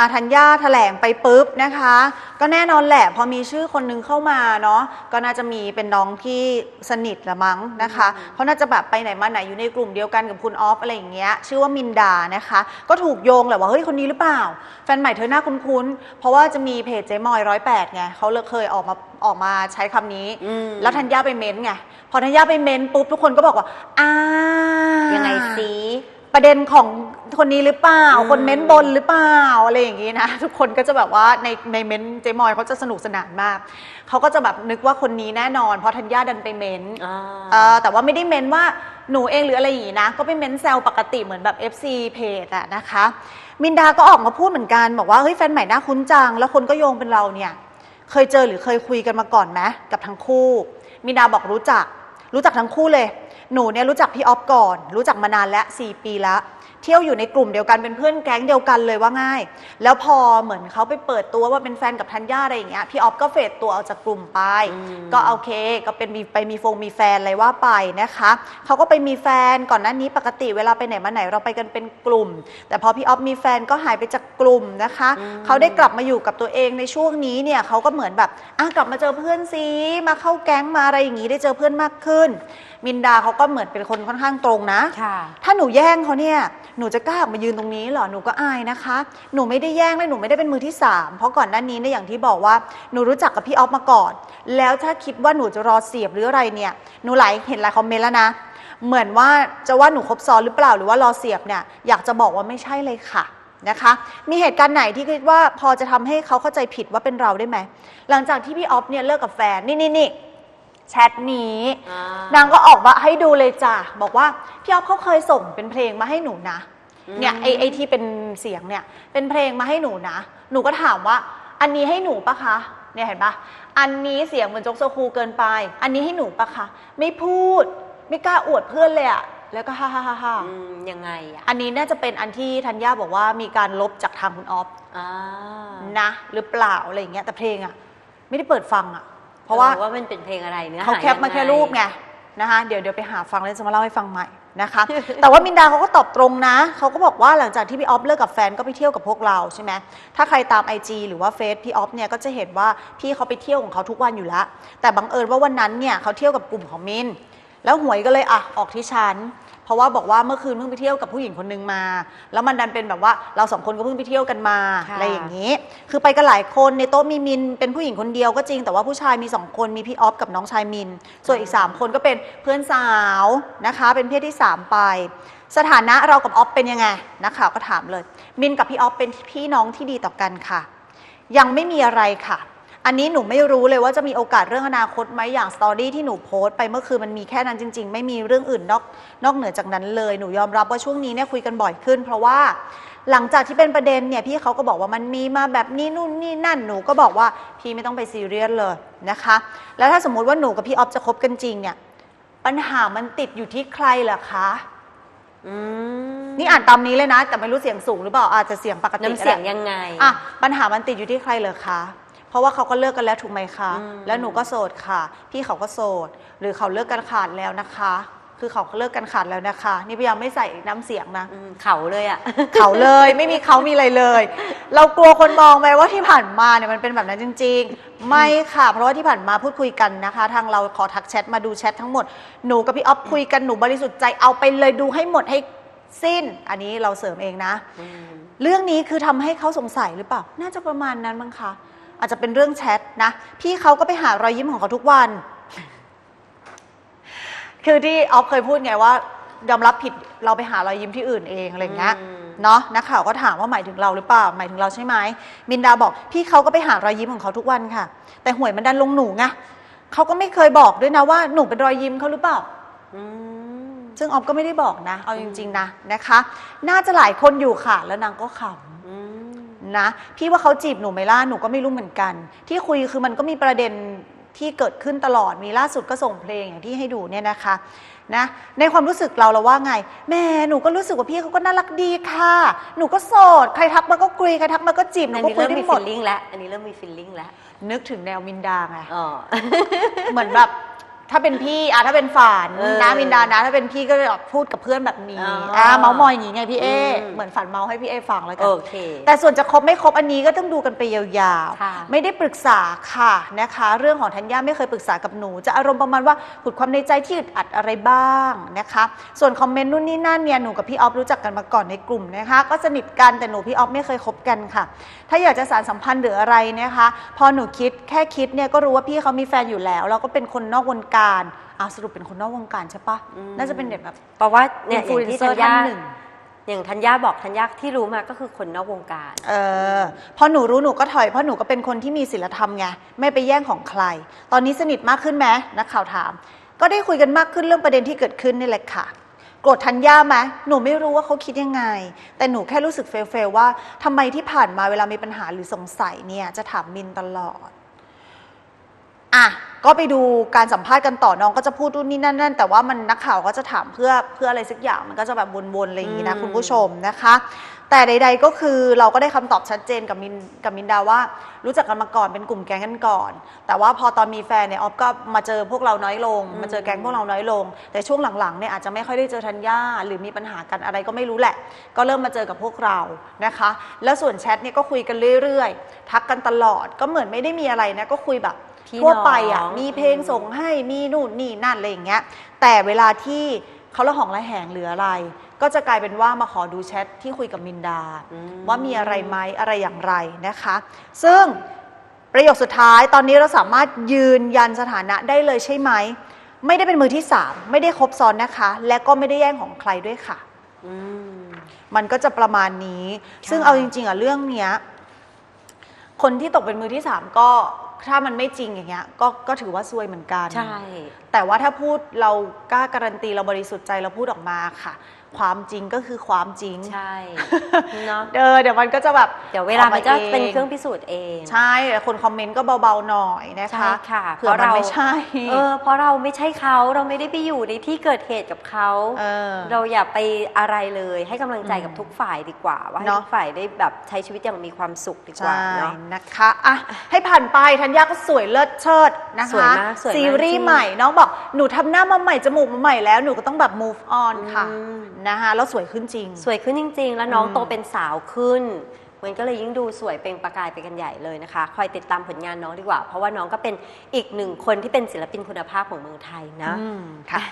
อาธัญญาแถลงไปปุ๊บนะคะ ก็แน่นอนแหละ พอมีชื่อคนนึงเข้ามาเนาะก็น่าจะมีเป็นน้องที่สนิทละมั้งนะคะเพราะน่าจะแบบไปไหนมาไหนอยู่ในกลุ่มเดียวกันกับคุณออฟอะไรอย่างเงี้ยชื่อว่ามินดานะคะ ก็ถูกโยงแหละว่าเฮ้ยคนนี้หรือเปล่า แฟนใหม่เธอหน้าคุ้นๆเพราะว่าจะมีเพจเจ๊มอยร้อยแปดไงเขาเลยเคยออกมาออกมาใช้คำนี้อืมแล้วธัญญาไปเม้นต์ไงพอธัญญาไปเม้นต์ปุ๊บทุกคนก็บอกว่าอ่ายัยังไงสิ ประเด็นของคนนี้หรือเปล่าอืมคนเม้นบนหรือเปล่าอะไรอย่างนี้นะ ทุกคนก็จะแบบว่าในในเม้นเจมอยเขาจะสนุกสนานมาก เขาก็จะแบบนึกว่าคนนี้แน่นอน เพราะธัญญาดันไปเม้นอ่าเออแต่ว่าไม่ได้เม้นว่าหนูเองหรืออะไรอย่างนี้นะ ก็ไปเม้นแซวปกติเหมือนแบบ FC เพจอะนะคะ มินดาก็ออกมาพูดเหมือนกัน บอกว่าเฮ้ยแฟนใหม่น่าคุ้นจัง แล้วคนก็โยงเป็นเราเนี่ย เคยเจอหรือเคยคุยกันมาก่อนไหมกับทั้งคู่ มินดาบอกรู้จัก รู้จักทั้งคู่เลย หนูเนี่ยรู้จักพี่ออฟก่อน รู้จักมานานแล้ว4ปีแล้ว เที่ยวอยู่ในกลุ่มเดียวกันเป็นเพื่อนแก๊งเดียวกันเลยว่าง่าย แล้วพอเหมือนเขาไปเปิดตัวว่าเป็นแฟนกับธัญญาอะไรอย่างเงี้ยพี่ออฟก็เฟดตัวออกจากกลุ่มไปอืมก็โอเคก็เป็นมีไปมีฟงมีแฟนอะไรว่าไปนะคะเขาก็ไปมีแฟนก่อนหน้านี้ปกติเวลาไปไหนมาไหนเราไปกันเป็นกลุ่ม แต่พอพี่ออฟมีแฟนก็หายไปจากกลุ่มนะคะเขาได้กลับมาอยู่กับตัวเองในช่วงนี้เนี่ยเขาก็เหมือนแบบอะกลับมาเจอเพื่อนซีมาเข้าแก๊งมาอะไรอย่างนี้ได้เจอเพื่อนมากขึ้น มินดาเขาก็เหมือนเป็นคนค่อนข้างตรงนะ ค่ะ ถ้าหนูแย่งเขาเนี่ย หนูจะกล้าออกมายืนตรงนี้เหรอ หนูก็อายนะคะ หนูไม่ได้แย่งและหนูไม่ได้เป็นมือที่สามเพราะก่อนหน้านี้เนี่ยอย่างที่บอกว่า หนูรู้จักกับพี่ออฟมาก่อน แล้วถ้าคิดว่าหนูจะรอเสียบหรืออะไรเนี่ย หนูไหลายเห็นหลายคอมเมนต์แล้วนะ เหมือนว่าจะว่าหนูครบซ้อนหรือเปล่า หรือว่ารอเสียบเนี่ย อยากจะบอกว่าไม่ใช่เลยค่ะนะคะ มีเหตุการณ์ไหนที่คิดว่าพอจะทำให้เขาเข้าใจผิดว่าเป็นเราได้ไหม หลังจากที่พี่ออฟเนี่ยเลิกกับแฟน นี่นี่นี่ แชทนี้ อ่านนางก็ออกมาให้ดูเลยจ้ะบอกว่าพี่อ๊อฟเขาเคยส่งเป็นเพลงมาให้หนูนะเนี่ยไอไอที่เป็นเสียงเนี่ยเป็นเพลงมาให้หนูนะ หนูก็ถามว่า อันนี้ให้หนูปะคะเนี่ยเห็นปะอันนี้เสียงเหมือนโจ๊กโซคูเกินไป อันนี้ให้หนูปะคะไม่พูดไม่กล้าอวดเพื่อนเลยอะแล้วก็ฮ่าฮ่าฮ่าฮ่าอืมยังไงอะอันนี้น่าจะเป็นอันที่ธัญญาบอกว่ามีการลบจากทางคุณออฟ อ่านะหรือเปล่าอะไรอย่างเงี้ยแต่เพลงอะไม่ได้เปิดฟังอะ เพราะว่าออว่ามันเป็นเพลงอะไรเนื้อหเขาแคปมาแค่ยังงรูปไงนะคะเดี๋ยวเดี๋ยวไปหาฟังแล้วจะมาเล่าให้ฟังใหม่นะคะแต่ว่ามินดาเขาก็ตอบตรงนะ เขาก็บอกว่าหลังจากที่พี่ออฟเลิกกับแฟนก็ไปเที่ยวกับพวกเราใช่ไหมถ้าใครตาม IG หรือว่าเฟซพี่ออฟเนี่ยก็จะเห็นว่าพี่เขาไปเที่ยวของเขาทุกวันอยู่แล้ว แต่บังเอิญว่าวันนั้นเนี่ยเขาเที่ยวกับกลุ่มของมิน แล้วหวยก็เลยอะออกที่ฉันเพ ราะว่าบอกว่าเมื่อคืนเพิ่งไปเที่ยวกับผู้หญิงคนนึงมา แล้วมันดันเป็นแบบว่าเราสองคนก็เพิ่งไปเที่ยวกันมาค่ะ อะไรอย่างนี้ คือไปกันหลายคนในโต๊ะมีมินเป็นผู้หญิงคนเดียวก็จริงแต่ว่าผู้ชายมีสองคนมีพี่ออฟกับน้องชายมิน ส่วนอีก3คนก็เป็นเพื่อนสาวนะคะ เป็นเพศที่3ไป สถานะเรากับออฟเป็นยังไงนักข่าวก็ถามเลย มินกับพี่ออฟเป็นพี่น้องที่ดีต่อกันค่ะ ยังไม่มีอะไรค่ะ อันนี้หนูไม่รู้เลยว่าจะมีโอกาสเรื่องอนาคตไหมอย่างสตอรี่ที่หนูโพสต์ไปเมื่อคืนมันมีแค่นั้นจริง ๆ ไม่มีเรื่องอื่นนอกนอกเหนือจากนั้นเลยหนูยอมรับว่าช่วงนี้เนี่ยคุยกันบ่อยขึ้น เพราะว่าหลังจากที่เป็นประเด็นเนี่ยพี่เขาก็บอกว่ามันมีมาแบบนี้นู่นนี่นั่นหนูก็บอกว่าพี่ไม่ต้องไปซีเรียสเลยนะคะ แล้วถ้าสมมุติว่าหนูกับพี่ออฟจะคบกันจริงเนี่ยปัญหามันติดอยู่ที่ใครเหรอคะอืมนี่อ่านตามนี้เลยนะ แต่ไม่รู้เสียงสูงหรือเปล่าอาจจะเสียงปกติน้ำเสียงก็ได้ยังไงอะปัญหามันติดอยู่ที่ใครเหรอคะ เพราะว่าเขาก็เลิกกันแล้วถูกไหมคะอืมแล้วหนูก็โสดค่ะ พี่เขาก็โสด หรือเขาเลิกกันขาดแล้วนะคะ คือเขาเลิกกันขาดแล้วนะคะ นี่พยายามไม่ใส่น้ำเสียงนะอืมเขาเลยอะ เขาเลยไม่มีเขามีอะไรเลย เรากลัวคนมองไปว่าที่ผ่านมาเนี่ยมันเป็นแบบนั้นจริง ๆ ไม่ค่ะ เพราะว่าที่ผ่านมาพูดคุยกันนะคะ ทางเราขอทักแชทมาดูแชททั้งหมดหนูกับพี่ออฟคุยกันหนูบริสุทธิ์ใจเอาไปเลยดูให้หมดให้สิ้น อันนี้เราเสริมเองนะอืมเรื่องนี้คือทำให้เขาสงสัยหรือเปล่า น่าจะประมาณนั้นมั้งคะ อาจจะเป็นเรื่องแชทนะ พี่เขาก็ไปหารอยยิ้มของเขาทุกวัน คือที่ออฟเคยพูดไงว่ายอมรับผิดเราไปหารอยยิ้มที่อื่นเองอะไรอย่างเงี้ยอืมเนาะนักข่าวก็ถามว่าหมายถึงเราหรือเปล่า หมายถึงเราใช่ไหมมินดาบอก พี่เขาก็ไปหารอยยิ้มของเขาทุกวันค่ะ แต่หวยมันดันลงหนูไงเขาก็ไม่เคยบอกด้วยนะว่าหนูเป็นรอยยิ้มเขาหรือเปล่าอืมซึ่งออฟก็ไม่ได้บอกนะ เอาจริง ๆ นะนะคะ น่าจะหลายคนอยู่ค่ะ แล้วนางก็ขำอืม นะ พี่ว่าเขาจีบหนูไหมล่ะหนูก็ไม่รู้เหมือนกัน ที่คุยคือมันก็มีประเด็นที่เกิดขึ้นตลอดมีล่าสุดก็ส่งเพลงอย่างที่ให้ดูเนี่ยนะคะนะในความรู้สึกเราเราว่าไงแม่หนูก็รู้สึกว่าพี่เขาก็น่ารักดีค่ะ หนูก็โสดใครทักมาก็คุยใครทักมาก็จีบหนูอันก็นี้คุยเริ่มได้มีหมฟิด ลลิ่งแล้ว อันนี้เริ่มมีฟิลลิ่งแล้ว นึกถึงแนวมินดาไง อ๋อ เหมือนแบบ ถ้าเป็นพี่อะถ้าเป็นฝันเออนะมินดานะ ถ้าเป็นพี่ก็จะแบบพูดกับเพื่อนแบบนี้อ๋ออ่อ่าเมาส์มอยอย่างงี้ไงพี่เออืม เหมือนฝันเมาส์ให้พี่เอฟังแล้วกัโอเค แต่ส่วนจะครบไม่ครบอันนี้ก็ต้องดูกันไปยาวค่ะ ๆ ไม่ได้ปรึกษาค่ะนะคะ เรื่องของธัญญาไม่เคยปรึกษากับหนู จะอารมณ์ประมาณว่าขุดความในใจที่อึดอัดอะไรบ้างนะคะ ส่วนคอมเมนต์นู่นนี่นั่นเนี่ยหนูกับพี่ออฟรู้จักกันมาก่อนในกลุ่มนะคะ ก็สนิทกันแต่หนูพี่ออฟไม่เคยคบกันค่ะ ถ้าอยากจะสารสัมพันธ์หรืออะไรนะคะ พอหนูคิดแค่คิดเนี่ยก็รู้ว่าพี่เขามีแฟนอยู่แล้วแล้วก็เป็นคนนอกวงการอ่าสรุปเป็นคนนอกวงการใช่ปะอืมน่าจะเป็นเด็กแบบเพราะว่าอิเนี่ยนอฟลูย่างเอนที่เซอธัญร์ท่าญานหนึ่งอย่างธัญญาบอกธัญญาที่รู้มาก็คือคนนอกวงการ เออพอหนูรู้หนูก็ถอยเพราะหนูก็เป็นคนที่มีศีลธรรมไงไม่ไปแย่งของใคร ตอนนี้สนิทมากขึ้นไหมนักข่าวถาม ก็ได้คุยกันมากขึ้นเรื่องประเด็นที่เกิดขึ้นนี่แหละค่ะโกรธทัญญาไหมหนูไม่รู้ว่าเขาคิดยังไง แต่หนูแค่รู้สึกเฟลๆว่าทำไมที่ผ่านมาเวลามีปัญหาหรือสงสัยเนี่ยจะถามมินตลอด อะก็ไปดูการสัมภาษณ์กันต่อน้องก็จะพูดนู่นนี่นั่นนั่นแต่ว่ามันนักข่าวก็จะถามเพื่อเพื่ออะไรสักอย่างมันก็จะแบบวนๆอะไรอย่างนี้นะอืม คุณผู้ชมนะคะ แต่ใด ๆก็คือเราก็ได้คำตอบชัดเจนกับมินกับมินดาว่า รู้จักกันมาก่อนเป็นกลุ่มแก๊งกันก่อน แต่ว่าพอตอนมีแฟนเนี่ยออฟก็มาเจอพวกเราน้อยลง มาเจอแก๊งพวกเราน้อยลง แต่ช่วงหลังๆเนี่ยอาจจะไม่ค่อยได้เจอธัญญาหรือมีปัญหากันอะไรก็ไม่รู้แหละ ก็เริ่มมาเจอกับพวกเรานะคะ แล้วส่วนแชทเนี่ยก็คุยกันเรื่อยๆ ทักกันตลอดก็เหมือนไม่ได้มีอะไรนะก็คุยแบบพี่ทั่วไปอะน้องมีเพลงส่งให้มีนู่นนี่นั่นอะไรอย่างเงี้ย แต่เวลาที่เขาละหองละแหงหรืออะไร ก็จะกลายเป็นว่ามาขอดูแชทที่คุยกับมินดาอืมว่ามีอะไรไหมอะไรอย่างไรนะคะ ซึ่งประโยคสุดท้ายตอนนี้เราสามารถยืนยันสถานะได้เลยใช่ไหม ไม่ได้เป็นมือที่สามไม่ได้ครบซ้อนนะคะ และก็ไม่ได้แย่งของใครด้วยค่ะอืมมันก็จะประมาณนี้ค่ะซึ่งเอาจริง ๆอะเรื่องเนี้ย คนที่ตกเป็นมือที่สามก็ ถ้ามันไม่จริงอย่างเงี้ยก็ก็ถือว่าซวยเหมือนกันใช่แต่ว่าถ้าพูดเรากล้าการันตีเราบริสุทธิ์ใจเราพูดออกมาค่ะ ความจริงก็คือความจริงใช่เนาะเออเดี๋ยวมันก็จะแบบเดี๋ยวเวลามันจะออกาเป็นเครื่องพิสูจน์เอง ใช่แต่คนคอมเมนต์ก็เบาๆหน่อยนะใช่คะค่ะเผื่อมันไม่ใช่เออเพราะเราไม่ใช่เขาเราไม่ได้ไปอยู่ในที่เกิดเหตุกับเขาเออเราอย่าไปอะไรเลยให้กำลังใจกับอืมทุกฝ่ายดีกว่า ว่าให้เนอะทุกฝ่ายได้แบบใช้ชีวิตอย่างมีความสุขดีกว่าใช่เนาะนะคะอะให้ผ่านไปธัญญาก็สวยเลิศเชิดนะคะสวยมากสวยมากซีรีจริส์งใหม่น้องบอก หนูทำหน้ามาใหม่จมูกมาใหม่แล้วหนูก็ต้องแบบ move on ค่ะอืม นะคะแล้วสวยขึ้นจริง สวยขึ้นจริง ๆ แล้วน้องอืม โตเป็นสาวขึ้นมันก็เลยยิ่งดูสวยเปล่งประกายไปกันใหญ่เลยนะคะ คอยติดตามผลงานน้องดีกว่า เพราะว่าน้องก็เป็นอีกหนึ่งคนที่เป็นศิลปินคุณภาพของเมืองไทยนะ อืมค่ะ